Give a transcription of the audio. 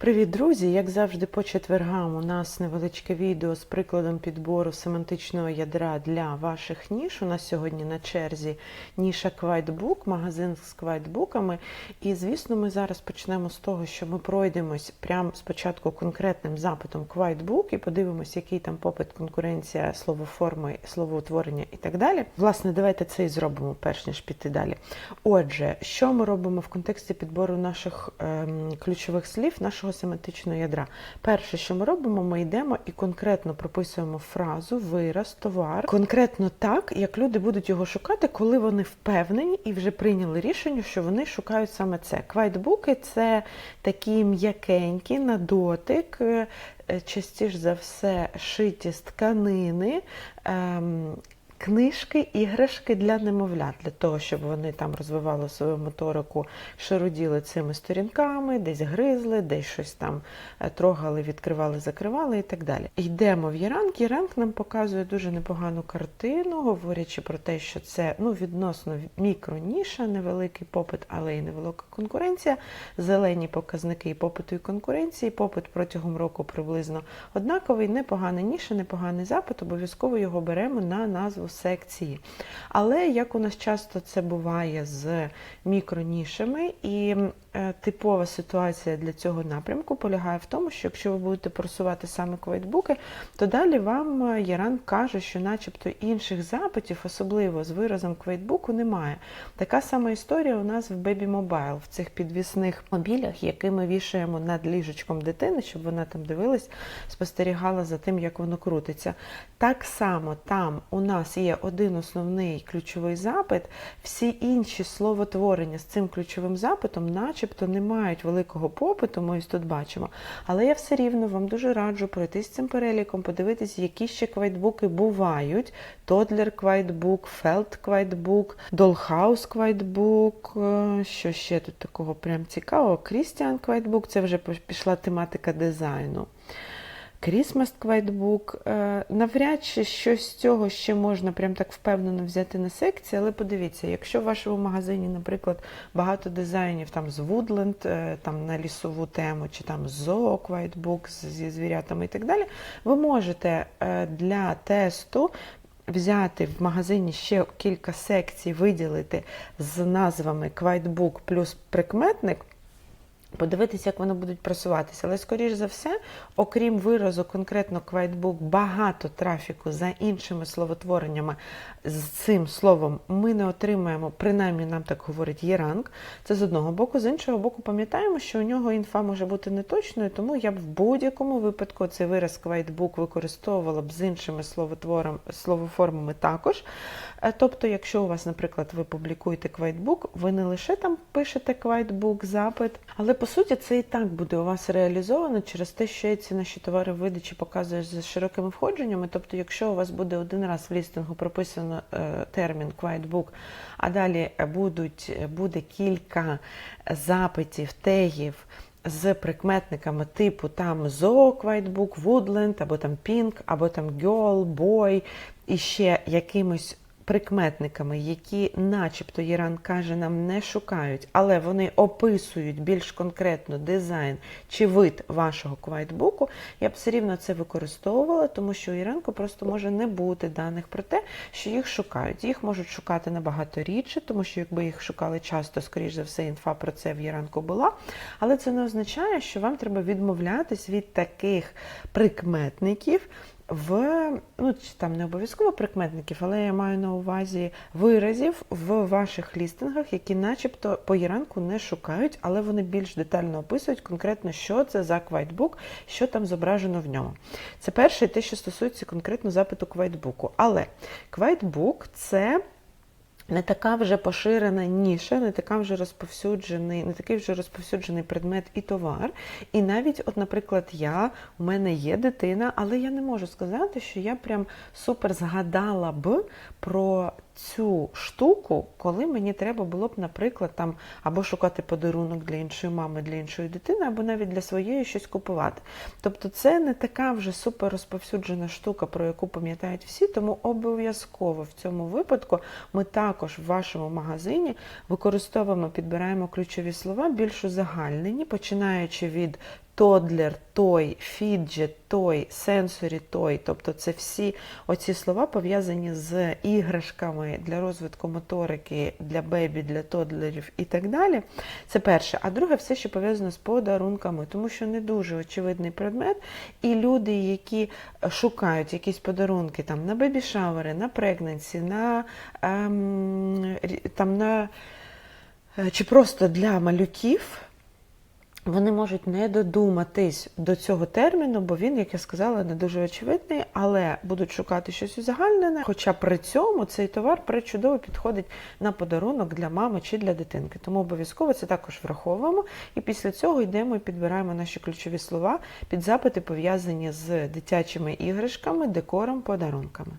Привіт, друзі! Як завжди, по четвергам у нас невеличке відео з прикладом підбору семантичного ядра для ваших ніш. У нас сьогодні на черзі ніша Квайтбук, магазин з квайтбуками. І, звісно, ми зараз почнемо з того, що ми пройдемось прямо спочатку конкретним запитом Квайтбук і подивимось, який там попит, конкуренція, словоформи, словоутворення і так далі. Власне, давайте це і зробимо, перш ніж піти далі. Отже, що ми робимо в контексті підбору наших ем, ключових слів, нашого семантичного ядра? Перше, що ми робимо, ми йдемо і конкретно прописуємо фразу, вираз, товар, конкретно так, як люди будуть його шукати, коли вони впевнені і вже прийняли рішення, що вони шукають саме це. Квайтбуки це такі м'якенькі на дотик. е, е, Частіше за все шиті з тканини, ем, книжки, іграшки для немовлят, для того, щоб вони там розвивали свою моторику, широділи цими сторінками, десь гризли, десь щось там е, трогали, відкривали, закривали і так далі. Йдемо в Яранк. Яранк нам показує дуже непогану картину, говорячи про те, що це ну, відносно мікроніша, невеликий попит, але й невелика конкуренція. Зелені показники і попиту і конкуренції. Попит протягом року приблизно однаковий, непоганий ніша, непоганий запит. Обов'язково його беремо на назву секції. Але як у нас часто це буває з мікронішами, і е, типова ситуація для цього напрямку полягає в тому, що якщо ви будете просувати саме квайтбуки, то далі вам е, Яран каже, що начебто інших запитів, особливо з виразом квайтбуку, немає. Така сама історія у нас в Baby Mobile, в цих підвісних мобілях, які ми вішаємо над ліжечком дитини, щоб вона там дивилась, спостерігала за тим, як воно крутиться. Так само там у нас є один основний ключовий запит, всі інші словотворення з цим ключовим запитом, начебто, не мають великого попиту, ми ось тут бачимо. Але я все рівно вам дуже раджу пройтись цим переліком, подивитись, які ще квайтбуки бувають. Тодлер квайтбук, Фелд квайтбук, Долхаус квайтбук. е, Що ще тут такого прям цікавого? Крістіан квайтбук, це вже пішла тематика дизайну. Christmas Квайтбук. Е, Навряд чи щось з цього ще можна прям так впевнено взяти на секції, але подивіться, якщо в вашому магазині, наприклад, багато дизайнів там з е, там на лісову тему, чи там Zoo Квайтбук зі звірятами і так далі, ви можете е, для тесту. Взяти в магазині ще кілька секцій, виділити з назвами Квайтбук плюс прикметник, Подивитися, як вони будуть просуватися. Але, скоріш за все, окрім виразу, конкретно квайтбук, багато трафіку за іншими словотвореннями з цим словом ми не отримаємо, принаймні нам так говорить Єранг. Це з одного боку, з іншого боку, пам'ятаємо, що у нього інфа може бути неточною, тому я б в будь-якому випадку цей вираз квайтбук використовувала б з іншими словотвором, словоформами також. Е, Тобто, якщо у вас, наприклад, ви публікуєте квайтбук, ви не лише там пишете квайтбук, запит, але по суті це і так буде у вас реалізовано через те, що ці наші товари видачі показую з широкими входженнями. Тобто, якщо у вас буде один раз в лістингу прописано е, термін квайтбук, а далі будуть, буде кілька запитів, тегів. З прикметниками типу там Zoo, Квайтбук, Woodland, або там Pink, або там Girl, Boy, і ще якимось прикметниками, які, начебто, Єран каже, нам не шукають, але вони описують більш конкретно дизайн чи вид вашого квайтбуку, я б все рівно це використовувала, тому що у Єранку просто може не бути даних про те, що їх шукають. Їх можуть шукати набагато рідше, тому що якби їх шукали часто, скоріш за все, інфа про це в Єранку була. Але це не означає, що вам треба відмовлятись від таких прикметників в ну там не обов'язково прикметників, але я маю на увазі виразів в ваших лістингах, які, начебто, по іранку не шукають, але вони більш детально описують конкретно, що це за квайтбук, що там зображено в ньому. Це перше, те, що стосується конкретно запиту квайтбуку. Але квайтбук це. Не така вже поширена ніша, не така вже розповсюджений, не такий вже розповсюджений предмет і товар. І навіть, от, наприклад, я, у мене є дитина, але я не можу сказати, що я прям супер згадала б про цю штуку, коли мені треба було б, наприклад, там або шукати подарунок для іншої мами, для іншої дитини, або навіть для своєї щось купувати. Тобто це не така вже супер розповсюджена штука, про яку пам'ятають всі, тому обов'язково в цьому випадку ми також в вашому магазині використовуємо, підбираємо ключові слова більш узагальнені, починаючи від тодлер, той, фіджет, той, сенсорі, той. Тобто це всі оці слова пов'язані з іграшками для розвитку моторики, для бебі, для тодлерів і так далі. Це перше. А друге, все, що пов'язано з подарунками, тому що не дуже очевидний предмет, і люди, які шукають якісь подарунки там на бебі-шавери, на прегненсі, на ем, там на е, чи просто для малюків. Вони можуть не додуматись до цього терміну, бо він, як я сказала, не дуже очевидний, але будуть шукати щось узагальнене. Хоча при цьому цей товар пречудово підходить на подарунок для мами чи для дитинки. Тому обов'язково це також враховуємо. І після цього йдемо і підбираємо наші ключові слова під запити, пов'язані з дитячими іграшками, декором, подарунками.